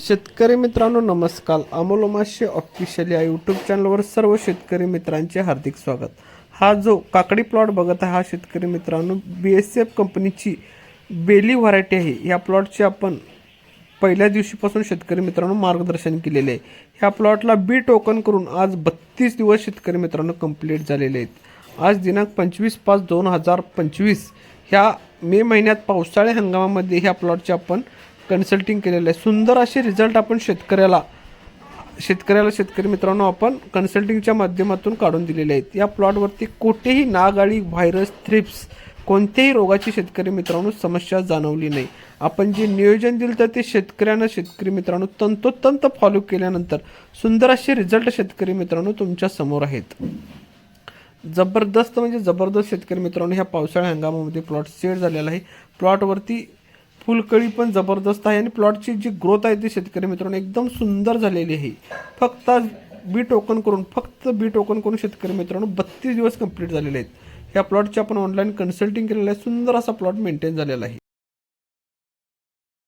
शेतकरी मित्रांनो नमस्कार. अमोल माशे ऑफिशियल या यूट्यूब चॅनलवर सर्व शेतकरी मित्रांचे हार्दिक स्वागत. हा जो काकडी प्लॉट बघत आहे हा शेतकरी मित्रांनो बी एस एफ कंपनीची बेली व्हरायटी आहे. या प्लॉटची आपण पहिल्या दिवशीपासून शेतकरी मित्रांनो मार्गदर्शन केलेले आहे. ह्या प्लॉटला बी टोकन करून आज बत्तीस दिवस शेतकरी मित्रांनो कंप्लीट झालेले आहेत. आज दिनांक पंचवीस पाच दोन हजार पंचवीस. ह्या मे महिन्यात पावसाळ्या हंगामामध्ये ह्या प्लॉटचे आपण कन्सल्टिंग केलेलं आहे. सुंदर असे रिझल्ट आपण शेतकऱ्याला शेतकऱ्याला शेतकरी मित्रांनो आपण कन्सल्टिंगच्या माध्यमातून काढून दिलेले आहेत. या प्लॉटवरती कोठेही नागाळी व्हायरस थ्रिप्स कोणत्याही रोगाची शेतकरी मित्रांनो समस्या जाणवली नाही. आपण जे नियोजन दिलं तर ते शेतकऱ्यांना शेतकरी मित्रांनो तंतोतंत फॉलो केल्यानंतर सुंदर असे रिझल्ट शेतकरी मित्रांनो तुमच्यासमोर आहेत. जबरदस्त म्हणजे जबरदस्त शेतकरी मित्रांनो ह्या पावसाळ्या हंगामामध्ये प्लॉट सेट झालेला आहे. प्लॉटवरती फुलकळी पण जबरदस्त आहे आणि प्लॉटची जी ग्रोथ आहे ती शेतकरी मित्रांनो एकदम सुंदर झालेली आहे. फक्त बी टोकन करून फक्त बी टोकन करून शेतकरी मित्रांनो बत्तीस दिवस कंप्लीट झालेले आहेत. ह्या प्लॉटची आपण ऑनलाईन कन्सल्टिंग केलेलं आहे. सुंदर असा प्लॉट मेंटेन झालेला आहे.